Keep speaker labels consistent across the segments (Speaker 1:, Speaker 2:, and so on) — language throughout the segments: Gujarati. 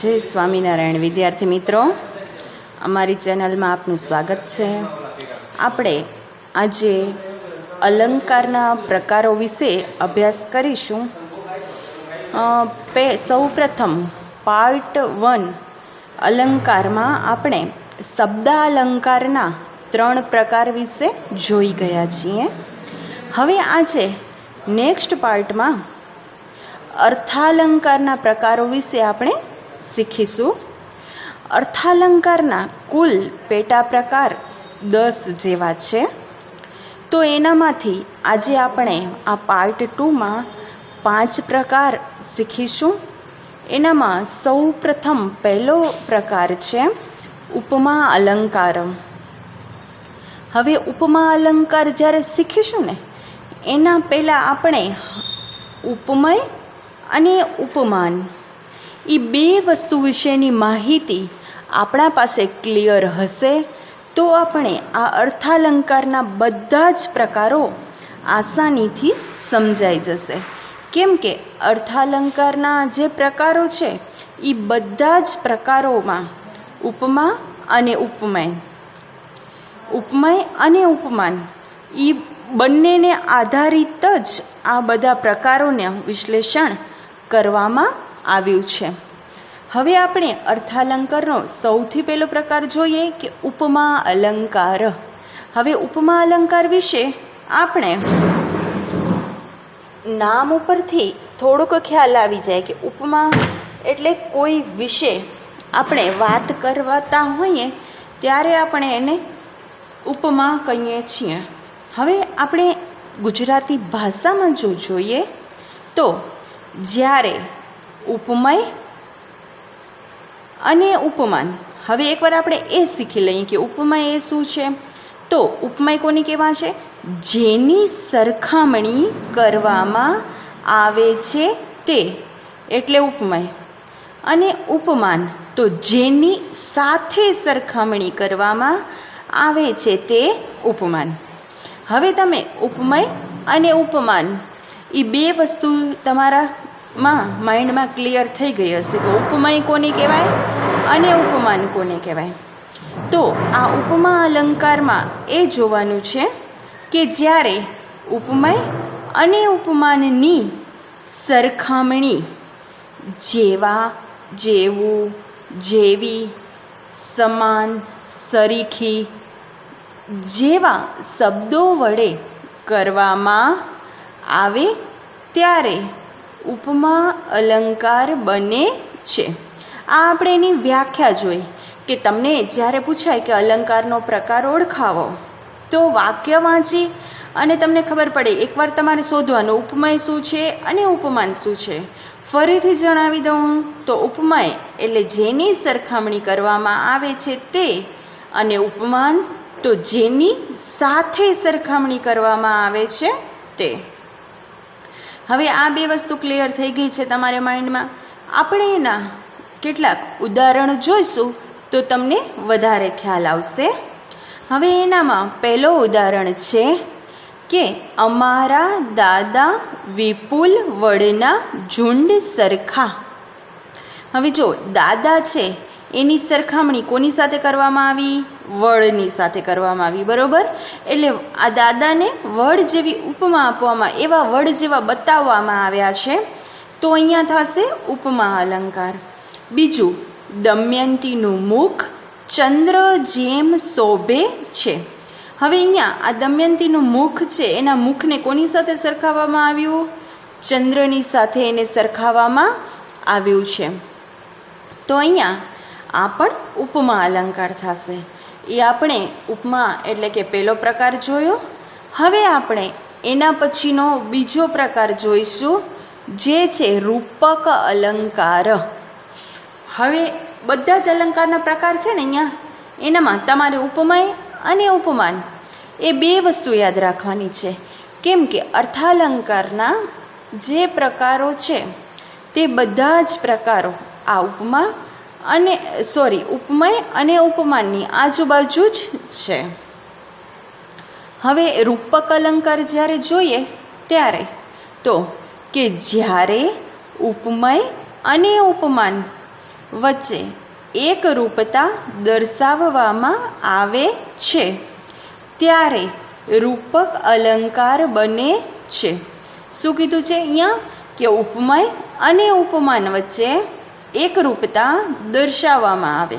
Speaker 1: જય સ્વામિનારાયણ, વિદ્યાર્થી મિત્રો. અમારી ચેનલમાં આપનું સ્વાગત છે. આપણે આજે અલંકારના પ્રકારો વિશે અભ્યાસ કરીશું. સૌ પ્રથમ પાર્ટ વન અલંકારમાં આપણે શબ્દાલંકારના ત્રણ પ્રકાર વિશે જોઈ ગયા છીએ. હવે આજે નેક્સ્ટ પાર્ટમાં અર્થાલંકારના પ્રકારો વિશે આપણે શીખીશું. અર્થાલંકારના કુલ પેટા પ્રકાર દસ જેવા છે. તો એનામાંથી આજે આપણે આ પાર્ટ ટુમાં પાંચ પ્રકાર શીખીશું. એનામાં સૌ પ્રથમ પહેલો પ્રકાર છે ઉપમા અલંકાર હવે ઉપમા અલંકાર જ્યારે શીખીશું ને, એના પહેલાં આપણે ઉપમય અને ઉપમાન એ બે વસ્તુ વિશેની માહિતી આપણા પાસે ક્લિયર હશે, તો આપણે આ અર્થાલંકારના બધા જ પ્રકારો આસાનીથી સમજાઈ જશે. કેમ કે અર્થાલંકારના જે પ્રકારો છે એ બધા જ પ્રકારોમાં ઉપમા અને ઉપમય. ઉપમય અને ઉપમાન એ બંનેને આધારિત જ આ બધા પ્રકારોને વિશ્લેષણ કરવામાં આવ્યું છે. હવે આપણે અર્થાલંકારનો સૌથી પહેલો પ્રકાર જોઈએ કે ઉપમા અલંકાર. હવે ઉપમા અલંકાર વિશે આપણે નામ ઉપરથી થોડોક ખ્યાલ આવી જાય કે ઉપમા એટલે કોઈ વિશે આપણે વાત કરવાતા હોઈએ ત્યારે આપણે એને ઉપમા કહીએ છીએ. હવે આપણે ગુજરાતી ભાષામાં જો જોઈએ તો જ્યારે ઉપમય અને ઉપમાન. હવે એકવાર આપણે એ શીખી લઈએ કે ઉપમય એ શું છે. તો ઉપમય કોની કહેવા છે? જેની સરખામણી કરવામાં આવે છે તે. એટલે ઉપમય. અને ઉપમાન. તો જેની સાથે સરખામણી કરવામાં આવે છે તે ઉપમાન. હવે તમે ઉપમય અને ઉપમાન. એ બે વસ્તુ તમારામાં માઇન્ડમાં ક્લિયર થઈ ગઈ હશે કે ઉપમય કોને કહેવાય અને ઉપમાન કોને કહેવાય. તો આ ઉપમા અલંકારમાં એ જોવાનું છે કે જ્યારે ઉપમય અને ઉપમાનની સરખામણી જેવા, જેવું, જેવી, સમાન, સરીખી જેવા શબ્દો વડે કરવામાં આવે ત્યારે ઉપમા, અલંકાર બને છે. આ આપણે એની વ્યાખ્યા જોઈ કે તમને જ્યારે પૂછાય કે અલંકારનો પ્રકાર ઓળખાવો, તો વાક્ય વાંચી અને તમને ખબર પડે, એકવાર તમારે શોધવાનું, ઉપમય શું છે અને ઉપમાન શું છે. ફરીથી જણાવી દઉં, તો ઉપમય એટલે જેની સરખામણી કરવામાં આવે છે તે, અને ઉપમાન તો જેની સાથે સરખામણી કરવામાં આવે છે તે. હવે આ બે વસ્તુ ક્લિયર થઈ ગઈ છે તમારા માઇન્ડમાં આપણે એના કેટલાક ઉદાહરણો જોઈશું તો તમને વધારે ખ્યાલ આવશે. હવે એનામાં પહેલો ઉદાહરણ છે કે અમારા દાદા વિપુલ વડના ઝુંડ સરખા. હવે જો દાદા છે એની સરખામણી કોની સાથે કરવામાં આવી? વડની સાથે કરવામાં આવી, બરોબર? એટલે આ દાદાને વડ જેવી ઉપમા આપવામાં, એવા વડ જેવા બતાવવામાં આવ્યા છે. તો અહીંયા થશે ઉપમા અલંકાર. બીજું, દમયંતીનું મુખ ચંદ્ર જેમ શોભે છે. હવે અહીંયા આ દમયંતીનું મુખ છે, એના મુખને કોની સાથે સરખાવવામાં આવ્યું? ચંદ્રની સાથે એને સરખાવવામાં આવ્યું છે. તો અહીંયા આ પણ ઉપમા અલંકાર થશે. એ આપણે ઉપમા એટલે કે પહેલો પ્રકાર જોયો. હવે આપણે એના પછીનો બીજો પ્રકાર જોઈશું, જે છે રૂપક અલંકાર. હવે બધા જ અલંકારના પ્રકાર છે ને અહીંયા? એનામાં તમારે ઉપમય અને ઉપમાન. એ બે વસ્તુ યાદ રાખવાની છે. કેમ કે અર્થાલંકારના જે પ્રકારો છે, તે બધા જ પ્રકારો આ ઉપમા અને સોરી ઉપમય અને ઉપમાનની આજુબાજુ જ છે. હવે રૂપક અલંકાર જ્યારે જોઈએ ત્યારે તો કે જ્યારે ઉપમય અને ઉપમાન વચ્ચે એકરૂપતા દર્શાવવામાં આવે છે, ત્યારે રૂપક અલંકાર બને છે. શું કીધું છે અહીંયા? કે ઉપમય અને ઉપમાન વચ્ચે એકરૂપતા દર્શાવવામાં આવે.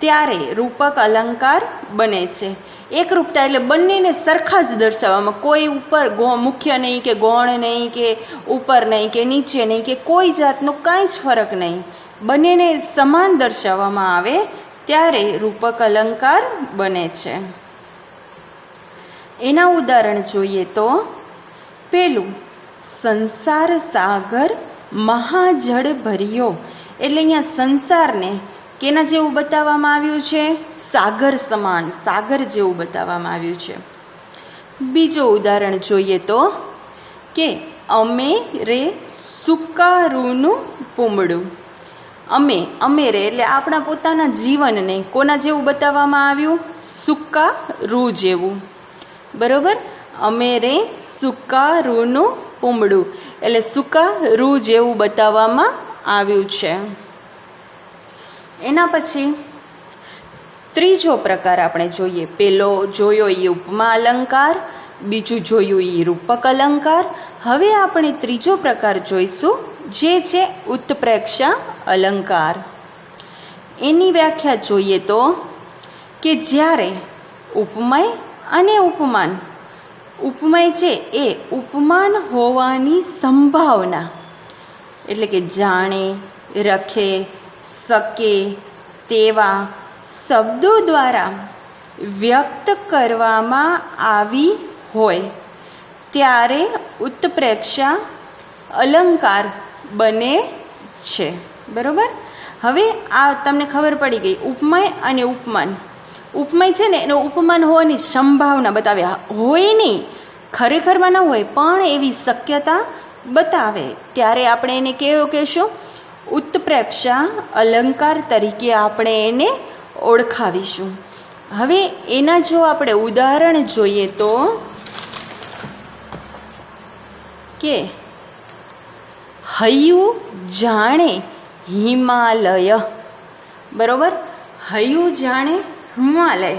Speaker 1: ત્યારે રૂપક અલંકાર બને છે. એકરૂપતા એટલે બંનેને સરખા જ દર્શાવવામાં. કોઈ ઉપર મુખ્ય નહીં કે ગૌણ નહીં કે ઉપર નહીં કે નીચે નહીં કે કોઈ જાતનો કાંઈ જ ફરક નહીં. બંનેને સમાન દર્શાવવામાં આવે ત્યારે રૂપક અલંકાર બને છે. એના ઉદાહરણ જોઈએ તો પેલું સંસાર સાગર મહાજળ ભર્યો એટલે અહીંયા સંસારને કેના જેવું બતાવવામાં આવ્યું છે? સાગર સમાન, સાગર જેવું બતાવવામાં આવ્યું છે. બીજું ઉદાહરણ જોઈએ તો, કે અમે રે સુકારુનું પૂમડું. અમે અમે રે એટલે આપણા પોતાના જીવનને કોના જેવું બતાવવામાં આવ્યું? સુકા રૂ જેવું. બરોબર? અમે રે સુકા રૂનું પૂમડું એટલે સૂકા રૂ જેવું બતાવવામાં આવ્યું છે. એના પછી ત્રીજો પ્રકાર આપણે જોઈએ. પેલો જોયો એ ઉપમા અલંકાર, બીજું જોયું એ રૂપક અલંકાર. હવે આપણે ત્રીજો પ્રકાર જોઈશું, જે છે ઉત્પ્રેક્ષા અલંકાર. એની વ્યાખ્યા જોઈએ તો કે જ્યારે ઉપમય અને ઉપમાન ઉપમય છે એ ઉપમાન હોવાની સંભાવના. એટલે કે જાણે, રખે શકે તેવા શબ્દો દ્વારા વ્યક્ત કરવામાં આવી હોય. ત્યારે ઉત્પ્રેક્ષા અલંકાર બને છે. બરાબર? હવે આ તમને ખબર પડી ગઈ, ઉપમય અને ઉપમાન. ઉપમય છે ને, એનો ઉપમાન હોવાની સંભાવના બતાવે. હોય નહીં, ખરેખરમાં ન હોય, પણ એવી શક્યતા બતાવે. ત્યારે આપણે એને કેવો કહેશું? ઉત્પ્રેક્ષા, અલંકાર તરીકે આપણે એને ઓળખાવીશું. હવે એના જો આપણે ઉદાહરણ જોઈએ તો કે હૈયું જાણે હિમાલય. બરોબર? હૈયું જાણે હિમાલય.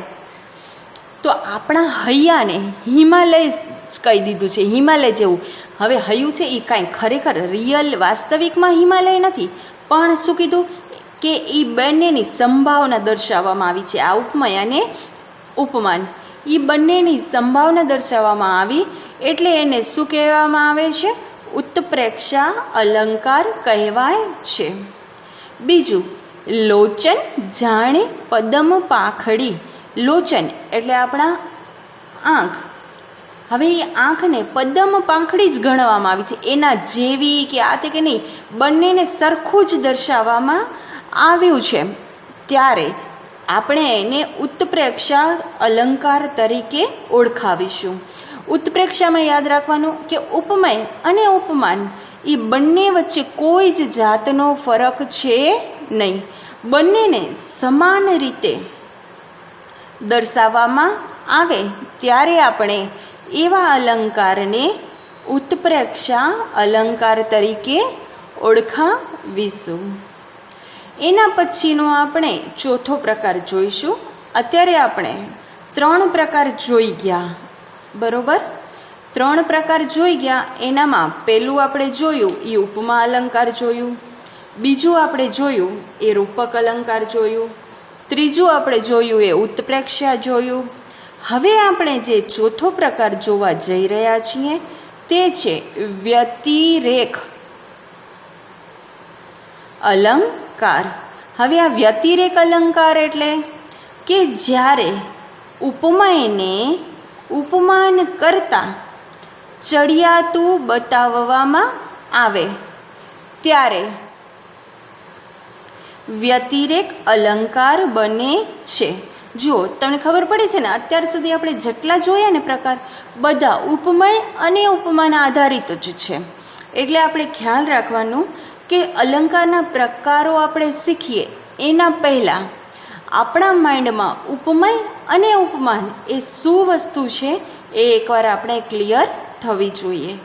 Speaker 1: તો આપણા હૈયાને હિમાલય જ કહી દીધું છે, હિમાલય જેવું. હવે હૈયું છે એ કાંઈ ખરેખર રિયલ વાસ્તવિકમાં હિમાલય નથી, પણ શું કીધું? કે એ બંનેની સંભાવના દર્શાવવામાં આવી છે. આ ઉપમય અને ઉપમાન. એ બંનેની સંભાવના દર્શાવવામાં આવી એટલે એને શું કહેવામાં આવે છે? ઉત્પ્રેક્ષા અલંકાર કહેવાય છે. બીજું લોચન જાણે પદમ પાંખડી. લોચન એટલે આપણા આંખ. હવે એ આંખને પદમ પાંખડી જ ગણવામાં આવી છે. એના જેવી કે આ તે કે નહીં, બંનેને સરખું જ દર્શાવવામાં આવ્યું છે. ત્યારે આપણે એને ઉત્પ્રેક્ષા અલંકાર તરીકે ઓળખાવીશું. ઉત્પ્રેક્ષામાં યાદ રાખવાનું કે ઉપમય અને ઉપમાન, એ બંને વચ્ચે કોઈ જ જાતનો ફરક છે નહીં. બંનેને સમાન રીતે દર્શાવવામાં આવે ત્યારે આપણે એવા અલંકારને ઉત્પ્રેક્ષા અલંકાર તરીકે ઓળખાવીશું. એના પછીનો આપણે ચોથો પ્રકાર જોઈશું. અત્યારે આપણે ત્રણ પ્રકાર જોઈ ગયા. બરોબર? ત્રણ પ્રકાર જોઈ ગયા. એનામાં પહેલું આપણે જોયું, એ ઉપમા અલંકાર જોયું. બીજું આપણે જોયું એ રૂપક અલંકાર જોયું. ત્રીજું આપણે જોયું એ ઉત્પ્રેક્ષા જોયું. હવે આપણે જે ચોથો પ્રકાર જોવા જઈ રહ્યા છીએ તે છે વ્યતિરેક. અલંકાર. હવે આ વ્યતિરેક અલંકાર એટલે કે જ્યારે ઉપમાયને ઉપમાન કરતાં ચડિયાતું બતાવવામાં આવે. ત્યારે વ્યતિરેક અલંકાર બને છે. જુઓ, તમને ખબર પડી છે ને, અત્યાર સુધી આપણે જેટલા જોયા ને પ્રકાર, બધા ઉપમય અને ઉપમાના આધારિત જ છે. એટલે આપણે ખ્યાલ રાખવાનું કે અલંકારના પ્રકારો આપણે શીખીએ એના પહેલાં. આપણા માઇન્ડમાં ઉપમય અને ઉપમાન એ શું વસ્તુ છે એ એકવાર આપણે ક્લિયર થવી જોઈએ.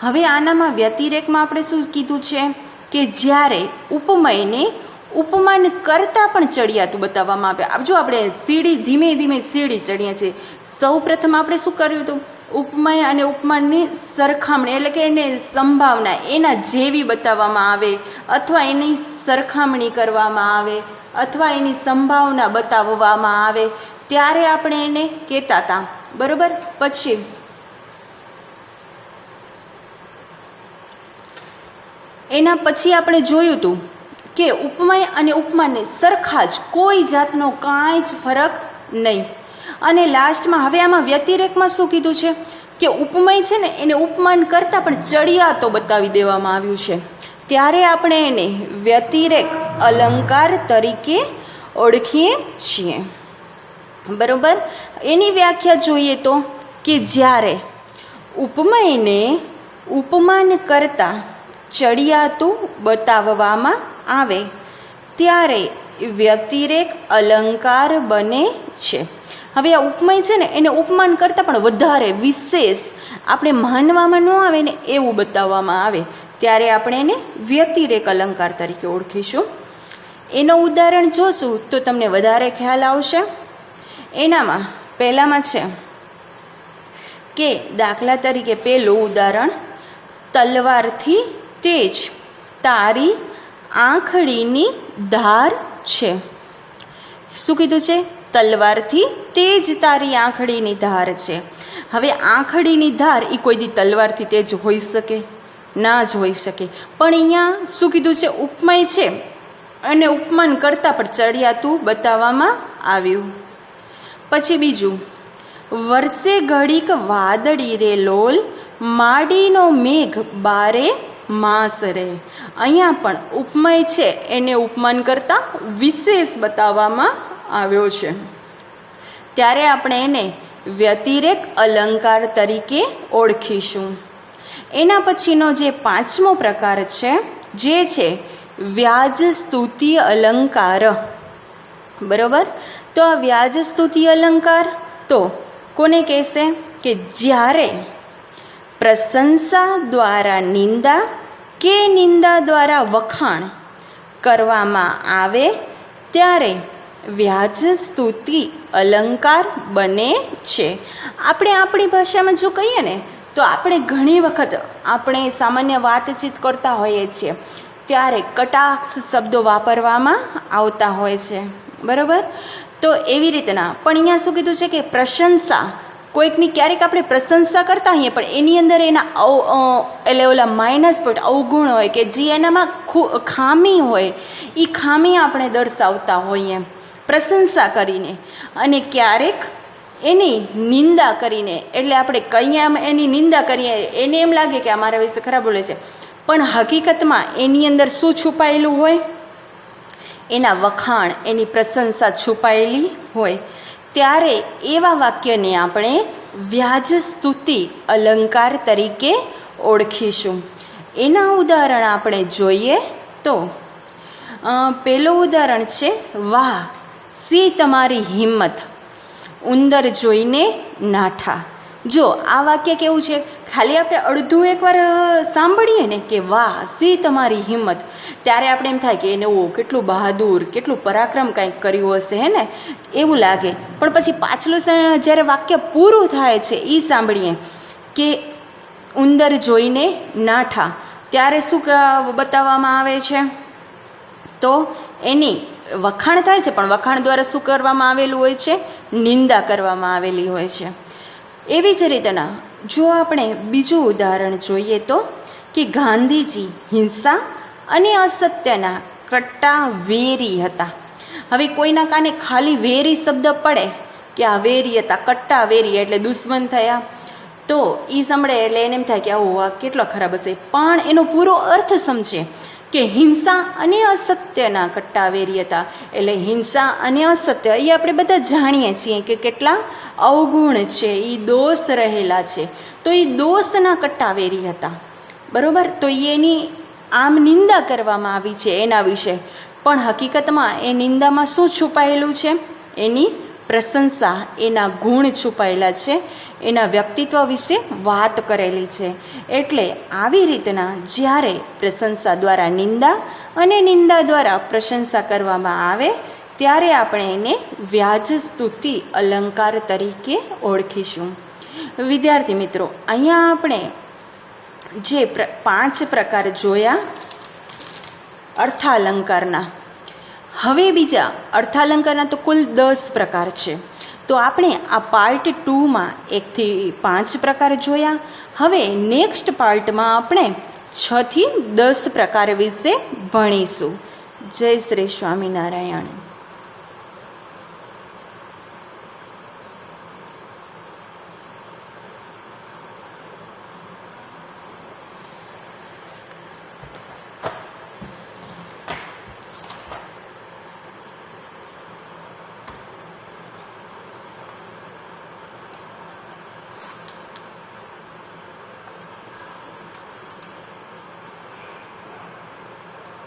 Speaker 1: હવે આનામાં વ્યતિરેકમાં આપણે શું કીધું છે? કે જ્યારે ઉપમયને ઉપમાન કરતાં પણ ચડિયાતું બતાવવામાં આવે જો આપણે સીડી ધીમે ધીમે સીડી ચડીએ છીએ સૌ પ્રથમ આપણે શું કર્યું હતું? ઉપમાય અને ઉપમાનની સરખામણી, એટલે કે એને સંભાવના, એના જેવી બતાવવામાં આવે, અથવા એની સરખામણી કરવામાં આવે, અથવા એની સંભાવના બતાવવામાં આવે, ત્યારે આપણે એને કહેતા હતા. બરાબર? પછી એના પછી આપણે જોયું હતું કે ઉપમય અને ઉપમાનને સરખા જ, કોઈ જાતનો કાંઈ જ ફરક નહીં. અને લાસ્ટમાં હવે આમાં વ્યતિરેકમાં શું કીધું છે? કે ઉપમય છે ને, એને ઉપમાન કરતાં પણ ચડિયાતો બતાવી દેવામાં આવ્યું છે. ત્યારે આપણે એને વ્યતિરેક અલંકાર તરીકે ઓળખીએ છીએ. બરોબર? એની વ્યાખ્યા જોઈએ તો, કે જ્યારે ઉપમયને ઉપમાન કરતાં ચડિયાતું બતાવવામાં આવે, ત્યારે વ્યતિરેક અલંકાર બને છે. હવે આ ઉપમય છે ને, એને ઉપમાન કરતાં પણ વધારે વિશેષ આપણે માનવામાં ન આવે ને એવું બતાવવામાં આવે. ત્યારે આપણે એને વ્યતિરેક અલંકાર તરીકે ઓળખીશું. એનું ઉદાહરણ જોશું તો તમને વધારે ખ્યાલ આવશે. એનામાં પહેલામાં છે કે દાખલા તરીકે પહેલું ઉદાહરણ, તલવારથી તેજ, તારી આંખડીની ધાર છે. શું કીધું છે? તલવારથી તેજ તારી આંખડીની ધાર છે. હવે આંખડીની ધાર એ કોઈ દી તલવારથી તેજ હોઈ શકે? ના જ હોઈ શકે. પણ અહીંયા શું કીધું છે? ઉપમય છે. અને ઉપમાન કરતાં પણ ચડિયાતું બતાવવામાં આવ્યું. પછી બીજું. વર્ષે ઘડીક વાદળી રે લોલ, માડીનો મેઘ બારે માસ રહે અહીંયા પણ ઉપમય છે, એને ઉપમાન કરતાં વિશેષ બતાવવામાં આવ્યો છે. ત્યારે આપણે એને વ્યતિરેક અલંકાર તરીકે ઓળખીશું. એના પછીનો જે પાંચમો પ્રકાર છે, જે છે વ્યાજ સ્તુતિ અલંકાર. બરોબર? તો આ વ્યાજ સ્તુતિ અલંકાર તો કોને કહેશે? કે જ્યારે પ્રશંસા દ્વારા નિંદા કે નિંદા દ્વારા વખાણ કરવામાં આવે ત્યારે વ્યાજ, સ્તુતિ, અલંકાર બને છે. આપણે આપણી ભાષામાં જો કહીએ ને, તો આપણે ઘણી વખત આપણે સામાન્ય વાતચીત કરતા હોઈએ છીએ. ત્યારે કટાક્ષ શબ્દો વાપરવામાં આવતા હોય છે. બરાબર? તો એવી રીતના, પણ અહીંયા શું કીધું છે કે પ્રશંસા કોઈકની ક્યારેક આપણે પ્રશંસા કરતા હોઈએ, પણ એની અંદર એના એટલે ઓલા માઇનસ પોઈન્ટ અવગુણ હોય કે જે એનામાં ખામી હોય એ ખામી આપણે દર્શાવતા હોઈએ. પ્રશંસા કરીને અને ક્યારેક એની નિંદા કરીને, એટલે આપણે કહીએ આમ એની નિંદા કરીએ, એને એમ લાગે કે અમારા વિશે ખરાબ બોલે છે. પણ હકીકતમાં એની અંદર શું છુપાયેલું હોય? એના વખાણ, એની પ્રશંસા છુપાયેલી હોય. ત્યારે એવા વાક્યને આપણે વ્યાજ સ્તુતિ અલંકાર તરીકે ઓળખીશું. એના ઉદાહરણ આપણે જોઈએ તો પહેલું ઉદાહરણ છે, વાહ, સી તમારી હિંમત. ઉંદર જોઈને નાઠા. જો, આ વાક્ય કેવું છે? ખાલી આપણે અડધું એકવાર સાંભળીએ ને કે વાહ, સી તમારી હિંમત. ત્યારે આપણે એમ થાય કે એને, ઓ, કેટલું બહાદુર, કેટલું પરાક્રમ કંઈક કર્યું હશે, હે ને? એવું લાગે. પણ પછી પાછલું જ્યારે વાક્ય પૂરું થાય છે એ સાંભળીએ કે ઉંદર જોઈને નાઠા. ત્યારે શું બતાવવામાં આવે છે? તો એની વખાણ થાય છે, પણ વખાણ દ્વારા શું કરવામાં આવેલું હોય છે? નિંદા કરવામાં આવેલી હોય છે. એવી જ રીતના, જો આપણે બીજું ઉદાહરણ જોઈએ તો, કે ગાંધીજી હિંસા અને અસત્યના કટ્ટા વેરી હતા. હવે કોઈના કાને ખાલી વેરી શબ્દ પડે કે આ વેરી હતા, કટ્ટા વેરી એટલે દુશ્મન થયા. તો એ સાંભળે એટલે એને એમ થાય કે આવું આ કેટલો ખરાબ હશે. પણ એનો પૂરો અર્થ સમજે. કે હિંસા અને અસત્યના કટ્ટાવેરી હતા. એટલે હિંસા અને અસત્ય, એ આપણે બધા જાણીએ છીએ કે કેટલા અવગુણ છે, એ દોષ રહેલા છે. તો એ દોષના કટ્ટાવેરી હતા. બરાબર? તો એની આમ નિંદા કરવામાં આવી છે એના વિશે. પણ હકીકતમાં એ નિંદામાં શું છુપાયેલું છે? એની પ્રશંસા એના ગુણ છુપાયેલા છે. એના વ્યક્તિત્વ વિશે વાત કરેલી છે. એટલે આવી રીતના જ્યારે પ્રશંસા દ્વારા નિંદા અને નિંદા દ્વારા પ્રશંસા કરવામાં આવે, ત્યારે આપણે એને વ્યાજ સ્તુતિ અલંકાર તરીકે ઓળખીશું. વિદ્યાર્થી મિત્રો, અહીંયા આપણે જે પાંચ પ્રકાર જોયા, અર્થાલંકારના. હવે બીજા અર્થાલંકારના તો કુલ દસ પ્રકાર છે. તો આપણે આ પાર્ટ ટુમાં એકથી પાંચ પ્રકાર જોયા. હવે નેક્સ્ટ પાર્ટમાં આપણે છથી દસ પ્રકાર વિશે ભણીશું. જય શ્રી સ્વામિનારાયણ.